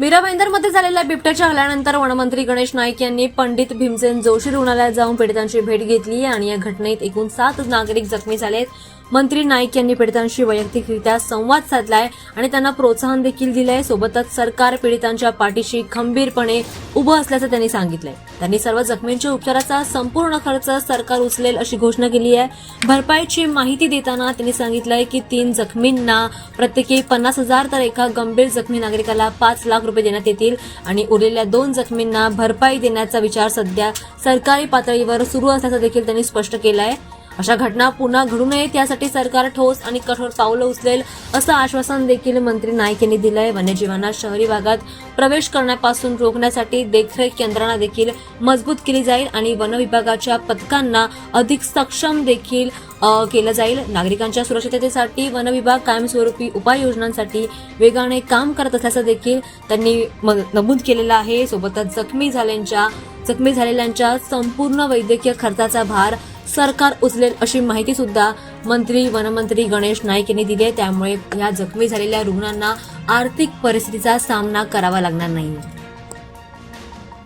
मीरा भाईंदरमध्ये झालेल्या बिबट्याच्या हल्ल्यानंतर वनमंत्री गणेश नाईक यांनी पंडित भीमसेन जोशी रुग्णालयात जाऊन पीडितांची भेट घेतली आणि या घटनेत एकूण सात नागरिक जखमी झालेत मंत्री नाईक यांनी पीडितांशी वैयक्तिकरित्या संवाद साधलाय आणि त्यांना प्रोत्साहन देखील दिलंय. सोबतच सरकार पीडितांच्या पाठीशी खंबीरपणे उभं असल्याचं त्यांनी सांगितलंय. त्यांनी सर्व जखमींच्या उपचाराचा संपूर्ण खर्च सरकार उचलेल अशी घोषणा केली आहे. भरपाईची माहिती देताना त्यांनी सांगितलंय की तीन जखमींना प्रत्येकी पन्नास हजार तर एका गंभीर जखमी नागरिकाला पाच लाख रुपये देण्यात येतील आणि उरलेल्या दोन जखमींना भरपाई देण्याचा विचार सध्या सरकारी पातळीवर सुरू असल्याचं देखील त्यांनी स्पष्ट केलं आहे अशा घटना पुन्हा घडू नयेत यासाठी सरकार ठोस आणि कठोर पावलं उचलेल असं आश्वासन देखील मंत्री नाईक यांनी दिलंय. वन्यजीवांना शहरी भागात प्रवेश करण्यापासून रोखण्यासाठी देखरेख यंत्रणा देखील मजबूत केली जाईल आणि वन विभागाच्या पथकांना अधिक सक्षम देखील केलं जाईल. नागरिकांच्या सुरक्षिततेसाठी वन विभाग कायमस्वरूपी उपाययोजनांसाठी वेगाने काम करत असल्याचं देखील त्यांनी म- नमूद केलेलं आहे. सोबतच जखमी झाल्यांच्या जखमी झालेल्यांच्या संपूर्ण वैद्यकीय खर्चाचा भार सरकार उचलेल अशी माहिती सुद्धा मंत्री वनमंत्री गणेश नाईक यांनी दिली आहे. त्यामुळे या जखमी झालेल्या रुग्णांना आर्थिक परिस्थितीचा सामना करावा लागणार नाही.